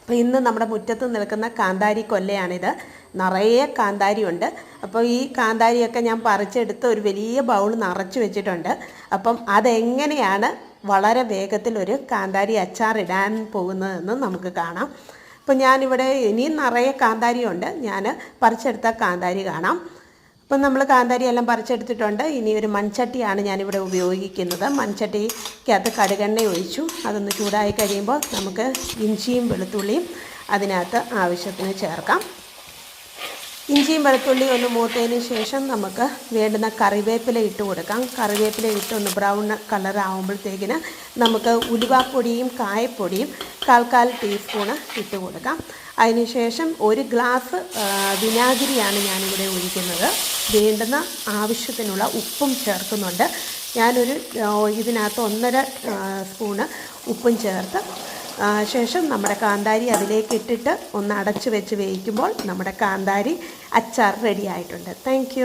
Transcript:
അപ്പോൾ ഇന്ന് നമ്മുടെ മുറ്റത്ത് നിൽക്കുന്ന കാന്താരി കൊല്ലയാണിത്. നിറയെ കാന്താരി ഉണ്ട് അപ്പോൾ ഈ കാന്താരിയൊക്കെ ഞാൻ പറിച്ചെടുത്ത് ഒരു വലിയ ബൗൾ നിറച്ച് വെച്ചിട്ടുണ്ട്. അപ്പം അതെങ്ങനെയാണ് വളരെ വേഗത്തിൽ ഒരു കാന്താരി അച്ചാർ ഇടാൻ പോകുന്നതെന്ന് നമുക്ക് കാണാം. അപ്പോൾ ഞാനിവിടെ ഇനിയും നിറയെ കാന്താരിയുണ്ട്. ഞാൻ പറിച്ചെടുത്ത കാന്താരി കാണാം. അപ്പം നമ്മൾ കാന്താരി എല്ലാം പറിച്ചെടുത്തിട്ടുണ്ട്. ഇനി ഒരു മൺചട്ടിയാണ് ഞാനിവിടെ ഉപയോഗിക്കുന്നത്. മൺചട്ടിക്കകത്ത് കടുകെണ്ണ ഒഴിച്ചു. അതൊന്ന് ചൂടായി കഴിയുമ്പോൾ നമുക്ക് ഇഞ്ചിയും വെളുത്തുള്ളിയും അതിനകത്ത് ആവശ്യത്തിന് ചേർക്കാം. ഇഞ്ചിയും വെളുത്തുള്ളിയും ഒന്ന് മൂത്തതിന് ശേഷം നമുക്ക് വേണ്ടുന്ന കറിവേപ്പില ഇട്ട് കൊടുക്കാം. കറിവേപ്പില ഇട്ട് ഒന്ന് ബ്രൗൺ കളർ ആകുമ്പോഴത്തേക്കിന് നമുക്ക് ഉലുവാപ്പൊടിയും കായപ്പൊടിയും കാൽ ടീസ്പൂണ് ഇട്ട് കൊടുക്കാം. അതിനുശേഷം ഒരു ഗ്ലാസ് വിനാഗിരിയാണ് ഞാനിവിടെ ഒഴിക്കുന്നത്. വേണ്ടുന്ന ആവശ്യത്തിനുള്ള ഉപ്പും ചേർക്കുന്നുണ്ട്. ഞാനൊരു ഇതിനകത്ത് ഒന്നര സ്പൂണ് ഉപ്പും ചേർത്ത് ശേഷം നമ്മുടെ കാന്താരി അതിലേക്ക് ഇട്ടിട്ട് ഒന്ന് അടച്ചു വെച്ച് വേവിക്കുമ്പോൾ നമ്മുടെ കാന്താരി അച്ചാർ റെഡി ആയിട്ടുണ്ട്. താങ്ക്